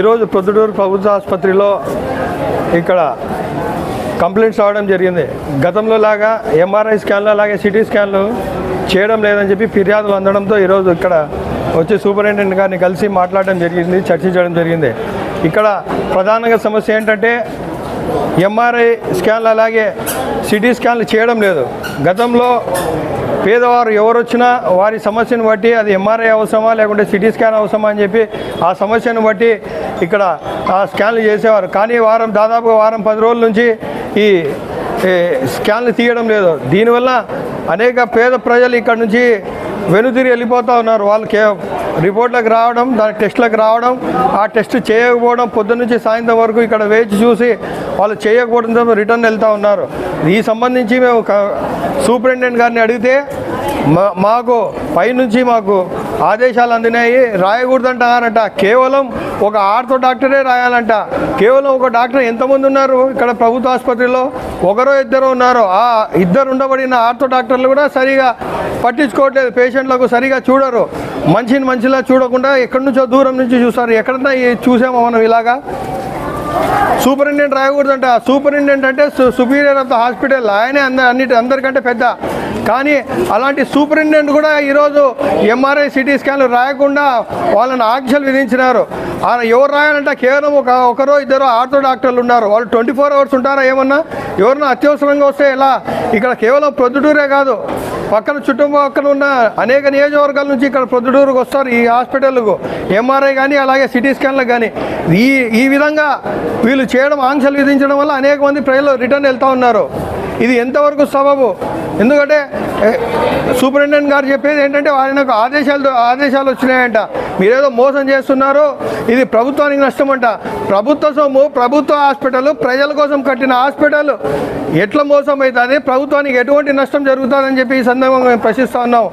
ఈరోజు ప్రొద్దుటూరు ప్రభుత్వ ఆసుపత్రిలో ఇక్కడ కంప్లైంట్స్ రావడం జరిగింది. గతంలో లాగా ఎంఆర్ఐ స్కాన్లు అలాగే సిటీ స్కాన్లు చేయడం లేదని చెప్పి ఫిర్యాదులు అందడంతో ఈరోజు ఇక్కడ వచ్చి సూపరింటెండెంట్ గారిని కలిసి మాట్లాడడం జరిగింది చర్చించడం జరిగింది. ఇక్కడ ప్రధానంగా సమస్య ఏంటంటే ఎంఆర్ఐ స్కాన్లు అలాగే సిటీ స్కాన్లు చేయడం లేదు. గతంలో పేదవారు ఎవరు వచ్చినా వారి సమస్యను బట్టి అది ఎంఆర్ఐ అవసరమా లేకుంటే సిటీ స్కాన్ అవసరమా అని చెప్పి ఆ సమస్యను బట్టి ఇక్కడ ఆ స్కాన్లు చేసేవారు. కానీ వారం దాదాపు వారం పది రోజుల నుంచి ఈ స్కాన్లు తీయడం లేదు. దీనివల్ల అనేక పేద ప్రజలు ఇక్కడ నుంచి వెనుతిరిగి వెళ్ళిపోతూ ఉన్నారు. వాళ్ళకి రిపోర్ట్లకు రావడం దాని టెస్ట్లకు రావడం ఆ టెస్ట్ చేయకపోవడం పొద్దున్న నుంచి సాయంత్రం వరకు ఇక్కడ వేచి చూసి వాళ్ళు చేయకపోవడంతో రిటర్న్ వెళ్తూ ఉన్నారు. ఈ సంబంధించి మేము సూపరింటెండెంట్ గారిని అడిగితే మా- మాకు పైనుంచి మాకు ఆదేశాలు అందినాయి. రాయకూడదంటారంట కేవలం ఒక ఆర్థో డాక్టరే రాయాలంట. కేవలం ఒక డాక్టర్ ఎంతమంది ఉన్నారు ఇక్కడ ప్రభుత్వ ఆసుపత్రిలో? ఒకరో ఇద్దరు ఉన్నారు? ఆ ఇద్దరు ఉండబడిన ఆర్థో డాక్టర్లు కూడా సరిగా పట్టించుకోవట్లేదు. పేషెంట్లకు సరిగా చూడరు. మంచిని మంచిలా చూడకుండా ఎక్కడి నుంచో దూరం నుంచి చూస్తారు. ఎక్కడన్నా చూసామో మనం ఇలాగా. సూపరింటెండెంట్ రాయకూడదంట. సూపరింటెండెంట్ అంటే సు- సుపీరియర్ ఆఫ్ ద హాస్పిటల్. ఆయనే అంద అన్నిటి అందరికంటే పెద్ద. కానీ అలాంటి సూపరింటెండెంట్ కూడా ఈరోజు ఎంఆర్ఐ సిటీ స్కాన్లు రాయకుండా వాళ్ళని ఆంక్షలు విధించినారు. ఎవరు రాయాలంటే కేవలం ఒక ఒకరో ఇద్దరు ఆర్థో డాక్టర్లు ఉన్నారు. వాళ్ళు ట్వంటీ ఫోర్ అవర్స్ ఉంటారా ఏమన్నా? ఎవరన్నా అత్యవసరంగా వస్తే ఎలా? ఇక్కడ కేవలం ప్రొద్దుటూరే కాదు. పక్కన చుట్టుపక్కల ఉన్న అనేక నియోజకవర్గాల నుంచి ఇక్కడ ప్రొద్దుటూరుకు వస్తారు. ఈ హాస్పిటల్కు ఎంఆర్ఐ కానీ అలాగే సిటీ స్కాన్లకు కానీ ఈ ఈ విధంగా వీళ్ళు చేయడం ఆంక్షలు విధించడం వల్ల అనేక మంది ప్రజలు రిటర్న్ వెళ్తూ ఉన్నారు. ఇది ఎంతవరకు సబబు? ఎందుకంటే సూపరింటెండెంట్ గారు చెప్పేది ఏంటంటే ఆయనకు ఆదేశాలు ఆదేశాలు వచ్చినాయంట. మీరేదో మోసం చేస్తున్నారు ఇది ప్రభుత్వానికి నష్టం అంట ప్రభుత్వ సొమ్ము ప్రభుత్వ హాస్పిటల్ ప్రజల కోసం కట్టిన హాస్పిటల్ ఎట్లా మోసం అవుతుంది ప్రభుత్వానికి ఎటువంటి నష్టం జరుగుతుందని చెప్పి ఈ సందర్భంగా మేము ప్రశ్నిస్తూ ఉన్నాం.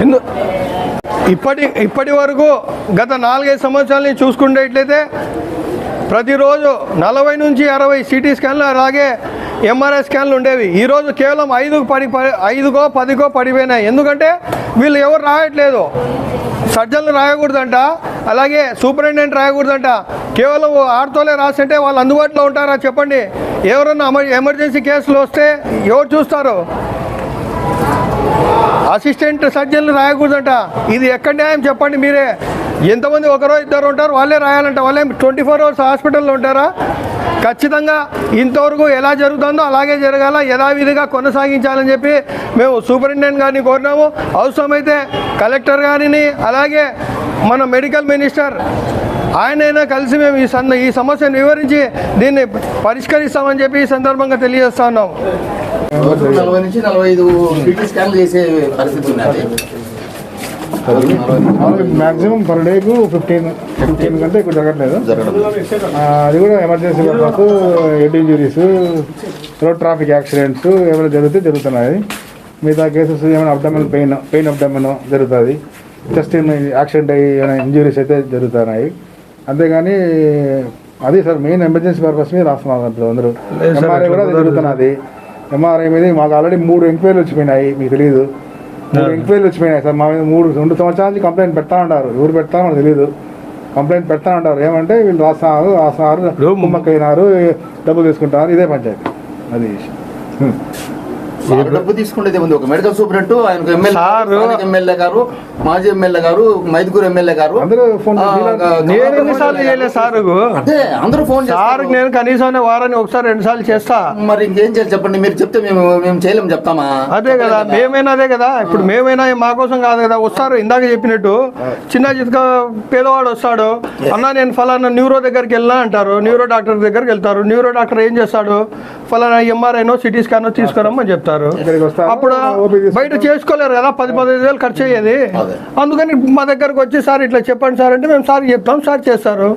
ఎందు ఇప్పటి ఇప్పటి వరకు గత నాలుగైదు సంవత్సరాల నుంచి చూసుకునేట్లయితే ప్రతిరోజు నలభై నుంచి అరవై సిటీ స్కాన్లు అలాగే ఎంఆర్ఐ స్కాన్లు ఉండేవి. ఈరోజు కేవలం ఐదుకు పడి ఐదుగో పదిగో పడిపోయినాయి. ఎందుకంటే వీళ్ళు ఎవరు రాయట్లేదు. సర్జన్లు రాయకూడదంట. అలాగే సూపరింటెండెంట్ రాయకూడదంట. కేవలం ఆడతోలే రాసింటే వాళ్ళు అందుబాటులో ఉంటారా చెప్పండి. ఎవరన్నా ఎమర్జెన్సీ కేసులు వస్తే ఎవరు చూస్తారు? అసిస్టెంట్ సర్జన్లు రాయకూడదంట. ఇది ఎక్కడ న్యాయం చెప్పండి మీరే. ఎంతమంది ఒకరో ఇద్దరు ఉంటారు వాళ్ళే రాయాలంట. వాళ్ళే ట్వంటీ ఫోర్ అవర్స్ హాస్పిటల్లో ఉంటారా? ఖచ్చితంగా ఇంతవరకు ఎలా జరుగుతుందో అలాగే జరగాల యథావిధిగా కొనసాగించాలని చెప్పి మేము సూపరింటెండెంట్ గారిని కోరినాము. అవసరమైతే కలెక్టర్ గారిని అలాగే మన మెడికల్ మినిస్టర్ ఆయనైనా కలిసి మేము ఈ సంద ఈ సమస్యను వివరించి దీన్ని పరిష్కరిస్తామని చెప్పి ఈ సందర్భంగా తెలియజేస్తున్నాం నలభై నుంచి నలభై ఐదు స్కాన్లు చేసే పరిస్థితి ఉన్నది మాక్సిమం పర్ డేకు ఫిఫ్టీన్ ఫిఫ్టీన్ కంటే ఎక్కువ జరగట్లేదు. అది కూడా emergency purpose head injuries road traffic accidents ఏమైనా జరిగితే జరుగుతున్నాయి. మిగతా కేసెస్ ఏమైనా అబ్డమన్ పెయిన్ పెయిన్ అబ్డమన్ జరుగుతుంది. జస్ట్ యాక్సిడెంట్ అయ్యి ఏమైనా ఇంజురీస్ అయితే జరుగుతున్నాయి. అంతేగాని అది సార్ మెయిన్ ఎమర్జెన్సీ పర్పస్ మీద రాస్తున్నారు అంటారు అందరూ. ఎంఆర్ఐ కూడా జరుగుతున్నది. ఎంఆర్ఐ మీద మాకు ఆల్రెడీ మూడు ఎంక్వైరీలు వచ్చిపోయినాయి మీకు తెలియదు మూడు ఎంక్వైరీలు వచ్చిపోయినాయి సార్. మా మీద మూడు రెండు సంవత్సరాల నుంచి కంప్లైంట్ పెడతా ఉంటారు ఎవరు పెడతారో మనకు తెలియదు కంప్లైంట్ పెడతా ఉంటారు ఏమంటే వీళ్ళు రాస్తున్నారు రాస్తున్నారు కుమ్మక్కైనారు డబ్బులు తీసుకుంటారు. ఇదే పంచాయతీ. అది డబ్బు తీసుకునేది ఉంది ఒక మెడికల్ సూపరింట్ ఆయన సారు- ఎమ్మెల్యే ఎమ్మెల్యే గారు మాజీ ఎమ్మెల్యే గారు మైదుగురు ఎమ్మెల్యే గారు. నేను అంటే అందరూ ఫోన్ సార్ నేను కనీసం వారాన్ని ఒకసారి రెండు సార్లు చేస్తా. మరి ఇంకేం చేయాలి చెప్పండి? మీరు చెప్తే మేము మేము చేయలేము చెప్తామా? అదే కదా మేమైనా అదే కదా. ఇప్పుడు మేమైనా మా కోసం కాదు కదా. వస్తారు ఇందాక చెప్పినట్టు. చిన్న చితక పేదవాడు వస్తాడు. అన్న నేను ఫలానా న్యూరో దగ్గరికి వెళ్ళినా అంటారు. న్యూరో డాక్టర్ దగ్గరికి వెళ్తారు. న్యూరో డాక్టర్ ఏం చేస్తాడు? ఫలానా ఎంఆర్ఐనో సిటీ స్కానో తీసుకురమ్మని చెప్తారు. వస్తారు, అప్పుడు. బయట చేసుకోలేరు కదా పది పదిహేను వేలు ఖర్చు అయ్యేది. అదే. అందుకని మా దగ్గరకు వచ్చి సార్ ఇట్లా చెప్పండి సార్ అంటే మేము సార్ చెప్తాం సార్ చేస్తారు.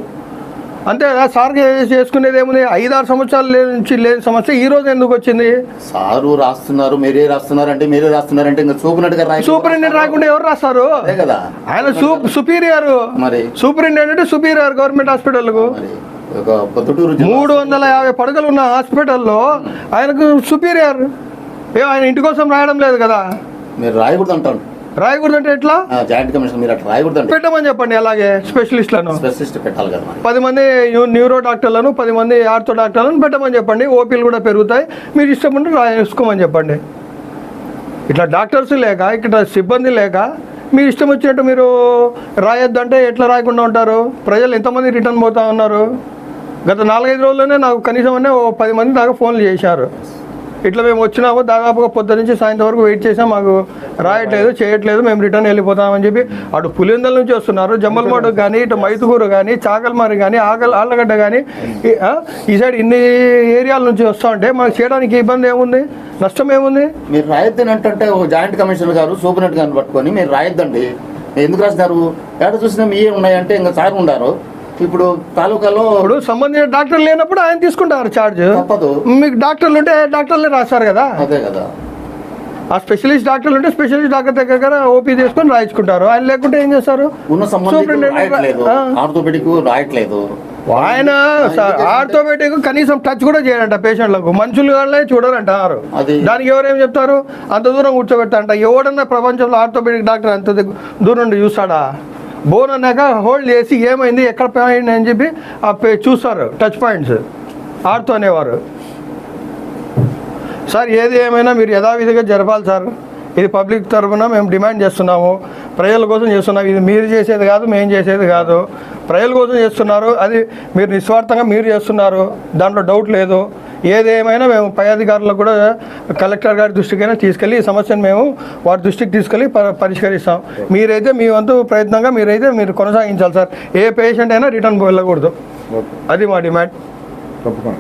అంతే కదా సార్ చేసుకునేది ఏముంది? ఐదారు సంవత్సరాల నుంచి లేని సమస్య ఈ రోజు ఎందుకు వచ్చింది? సారు రాస్తున్నారు మీరే రాస్తున్నారు అంటే మీరే రాస్తున్నారు అంటే ఇంకా రాయ సూపరింటెండెంట్ రాకుండా ఎవరు రాస్తారు? అదే కదా. ఆయన సూప్ సుపీరియర్. మరి? సూపరింటెండెంట్ సుపీరియర్ గవర్నమెంట్ పొద్దుటూరు జిల్లా మూడు వందల యాభై పడకలు ఉన్న హాస్పిటల్లో ఆయనకు సుపీరియర్. ఏ ఆయన ఇంటి కోసం రాయడం లేదు కదా? మీరు రాయకూడదు అంటాను రాయకూడదంటే ఎట్లా? జాయింట్ కమిషన్ మీరు అట్లా రాయకూడదండి పెట్టమని చెప్పండి అలాగే స్పెషలిస్ట్లను. స్పెషలిస్ట్ పెట్టాలి కదా. పది మంది న్యూ- న్యూరో డాక్టర్లను పది మంది ఆర్థో డాక్టర్లను పెట్టమని చెప్పండి. ఓపీలు కూడా పెరుగుతాయి. మీరు ఇష్టం ఉంటే రాసుకోమని చెప్పండి. ఇట్లా డాక్టర్స్ లేక ఇక్కడ సిబ్బంది లేక మీరు ఇష్టం వచ్చినట్టు మీరు రాయొద్దంటే ఎట్లా రాయకుండా ఉంటారు? ప్రజలు ఎంతమంది రిటర్న్ పోతా ఉన్నారు? గత నాలుగైదు రోజుల్లోనే నాకు కనీసం అనే ఓ పది మంది దాకా ఫోన్లు చేశారు. ఇట్లా మేము వచ్చినాము దాదాపుగా పొద్దు నుంచి సాయంత్రం వరకు వెయిట్ చేసాం మాకు రాయట్లేదు చేయట్లేదు మేము రిటర్న్ వెళ్ళిపోతామని చెప్పి అటు పులిందల నుంచి వస్తున్నారు జమ్మలమోట కానీ ఇటు మైతుకూరు కానీ చాకల్మారి కానీ ఆగల్ ఆళ్ళగడ్డ కానీ ఈ- సైడ్ ఇన్ని ఏరియాల నుంచి వస్తూ ఉంటే మాకు చేయడానికి ఇబ్బంది ఏముంది? నష్టం ఏముంది? మీరు రాయొద్దని అంటే జాయింట్ కమిషనర్ గారు సూపరింటెండెంట్ గారిని పట్టుకొని మీరు రాయొద్దండి. ఎందుకు రాసినారు ఎక్కడ చూసినా మీ ఉన్నాయంటే ఇంకా సార్ ఉండారు. ఇప్పుడు తాలూకాలో ఇప్పుడు సంబంధించిన డాక్టర్ లేనప్పుడు ఆయన తీసుకుంటారు ఛార్జ్ తప్పదు. మీకు డాక్టర్లు ఉంటే డాక్టర్లే రాస్తారు కదా? అదే కదా. ఆ స్పెషలిస్ట్ డాక్టర్లు ఉంటే స్పెషలిస్ట్ డాక్టర్ దగ్గర ఓపీ తీసుకొని రాయించుకుంటారు. ఆయన లేకుంటే ఏం చేస్తారు? ఉన్న రాయట్లేదు. ఆ. ఆర్థోపెడిక్ రాయట్లేదు. ఆయన ఆర్థోపెటిక్ కనీసం టచ్ కూడా చేయడంట పేషెంట్లకు మనుషులు వాళ్ళే చూడరంటారు అది- దానికి ఎవరేం చెప్తారు? అంత దూరం కూర్చోబెడతాంట ఎవడన్నా ప్రపంచంలో ఆర్థోపెడిక్ డాక్టర్ అంత దూరం నుండి చూస్తాడా? బోన్ అన్నాక హోల్డ్ చేసి ఏమైంది ఎక్కడ పోయింది అని చెప్పి ఆ పే- చూస్తారు టచ్ పాయింట్స్ ఆడుతూ అనేవారు. సార్ ఏది ఏమైనా మీరు యథావిధిగా జరపాలి సార్. ఇది పబ్లిక్ తరఫున మేము డిమాండ్ చేస్తున్నాము. ప్రజల కోసం చేస్తున్నాం ఇది మీరు చేసేది కాదు మేము చేసేది కాదు. ప్రజల కోసం చేస్తున్నారు. అది మీరు నిస్వార్థంగా మీరు చేస్తున్నారు. దాంట్లో డౌట్ లేదు. ఏదేమైనా మేము పై అధికారులకు కూడా కలెక్టర్ గారి దృష్టికైనా తీసుకెళ్ళి ఈ సమస్యను మేము వారి దృష్టికి తీసుకెళ్ళి పరిష్కరిస్తాం. మీరైతే మీ వంతు ప్రయత్నంగా మీరైతే మీరు కొనసాగించాలి సార్. ఏ పేషెంట్ అయినా రిటర్న్ వెళ్ళకూడదు. అది మా డిమాండ్. తప్పకుండా.